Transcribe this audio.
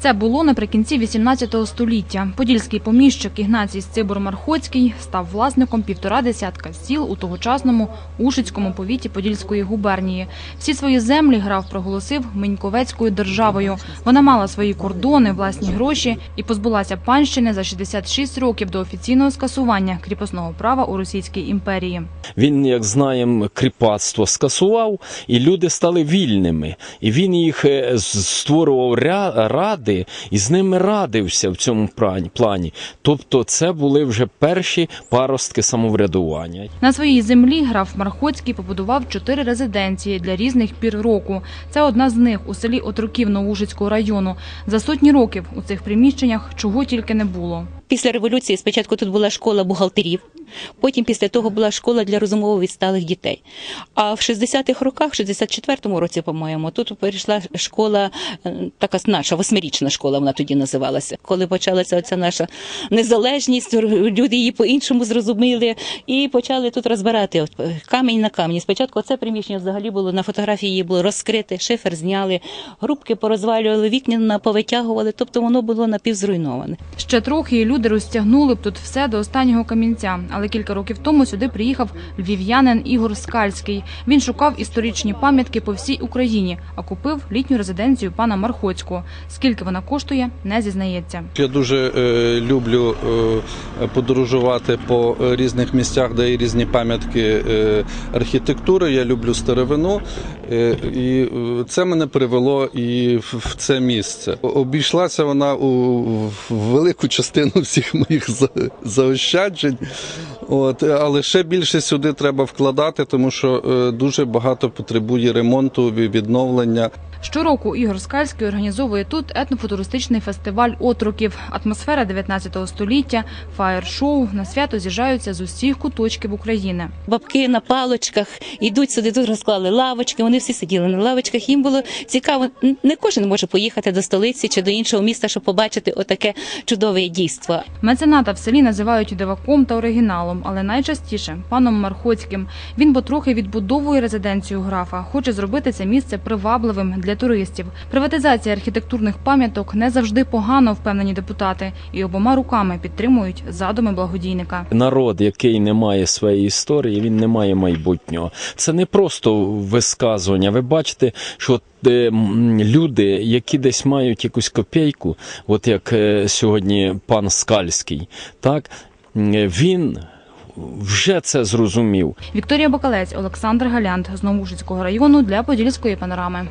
Це було наприкінці 18 століття. Подільський поміщик Ігнацій Сцибор-Мархоцький став власником півтора десятка сіл у тогочасному Ушицькому повіті Подільської губернії. Всі свої землі граф проголосив Меньковецькою державою. Вона мала свої кордони, власні гроші і позбулася панщини за 66 років до офіційного скасування кріпосного права у Російській імперії. Він, як знаємо, кріпацтво скасував, і люди стали вільними. І він їх е, створював ря- ради і з ними радився в цьому плані. Тобто, це були вже перші паростки самоврядування. На своїй землі граф Мархоцький побудував чотири резиденції для різних пір року. Це одна з них у селі Отроків Новужицького району. За сотні років у цих приміщеннях чого тільки не було. Після революції спочатку тут була школа бухгалтерів, потім після того була школа для розумово відсталих дітей. А в 60-х роках, в 64-му році, по-моєму, тут перейшла школа, е, така наша восьмирічна школа, вона тоді називалася. Коли почалася оця наша незалежність, люди її по-іншому зрозуміли і почали тут розбирати от, е, камінь на камені. Спочатку це приміщення взагалі було на фотографії її було розкрите, шифер зняли, грубки порозвалювали, вікна повитягували, тобто воно було напівзруйноване. Ще трохи і люди розтягнули б тут все до останнього камінця. Але кілька років тому сюди приїхав львів'янин Ігор Скальський. Він шукав історичні пам'ятки по всій Україні, а купив літню резиденцію пана Мархоцького. Скільки вона коштує, не зізнається. Я дуже е, люблю е, подорожувати по різних місцях, де є різні пам'ятки е, архітектури. Я люблю старовину, е, і е, це мене привело і в це місце. Обійшлася вона у велику частину всіх моїх за- заощаджень. От, але ще більше сюди треба вкладати, тому що е, дуже багато потребує ремонту, ві- відновлення. Щороку Ігор Скальський організовує тут етнофутуристичний фестиваль отроків. Атмосфера 19 століття, фаєр-шоу на свято з'їжджаються з усіх куточків України. Бабки на палочках йдуть сюди, тут розклали лавочки. Вони всі сиділи на лавочках. Їм було цікаво. Не кожен може поїхати до столиці чи до іншого міста, щоб побачити отаке чудове дійство. Мецената в селі називають диваком та оригіналом, але найчастіше паном Мархоцьким. Він потрохи відбудовує резиденцію графа, хоче зробити це місце привабливим для туристів. Приватизація архітектурних пам'яток не завжди погано, впевнені депутати, і обома руками підтримують задуми благодійника. Народ, який не має своєї історії, він не має майбутнього. Це не просто висказування. Ви бачите, що е, люди, які десь мають якусь копійку, от як е, сьогодні пан Скальський, так він вже це зрозумів. Вікторія Бакалець, Олександр Галянт з Новушицького району для Подільської панорами.